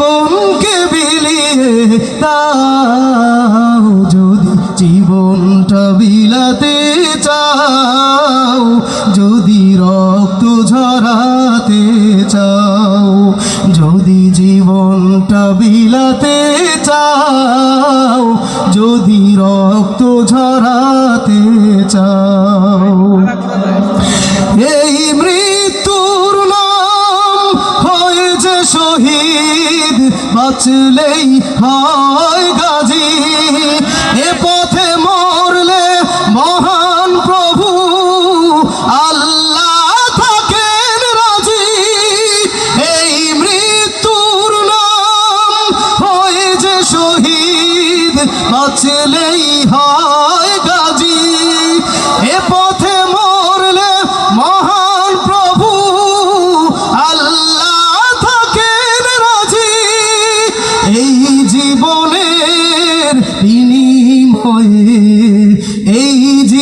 জীবনকে বিলিয়ে দাও, যদি জীবনটা বিলাতে চাও, যদি রক্ত ঝরাতে চাও, যদি জীবনটা বিলাতে চাও, যদি রক্ত ঝরাতে চাও। শহীদ, বাঁচলেই হয় গাজী। এ পথে মরলে মহান প্রভু, আল্লাহ থাকেন রাজি। এই মৃত্যুর নাম হয়েছে শহীদ, বাঁচলেই হয়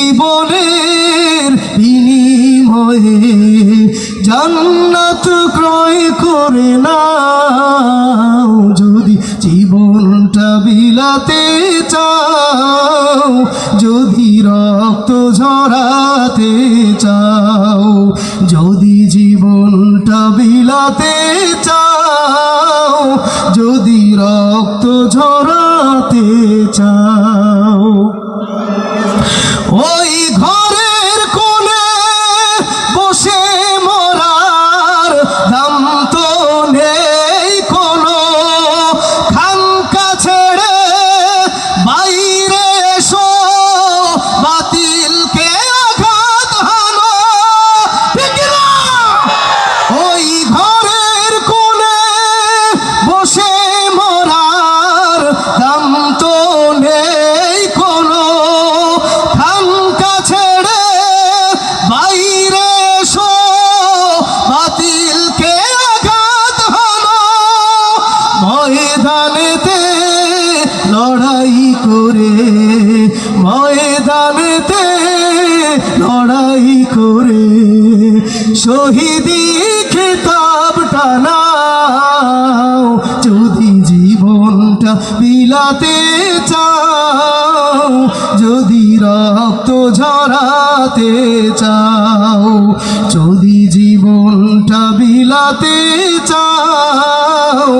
জীবনের বিনিময়ে জান্নাত ক্রয় করে নাও। যদি জীবনটা বিলাতে চাও, যদি রক্ত ঝরাতে চাও, যদি জীবনটা বিলাতে চাও, যদি রক্ত ঝরাতে চাও ময়দানেতে লড়াই করে শহীদি খেতাব টানাও, যদি জীবনটা বিলাতে চাও, যদি রক্ত ঝরাতে চাও, যদি জীবনটা বিলাতে চাও,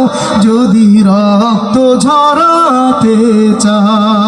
যদি রক্ত ঝরাতে চাও।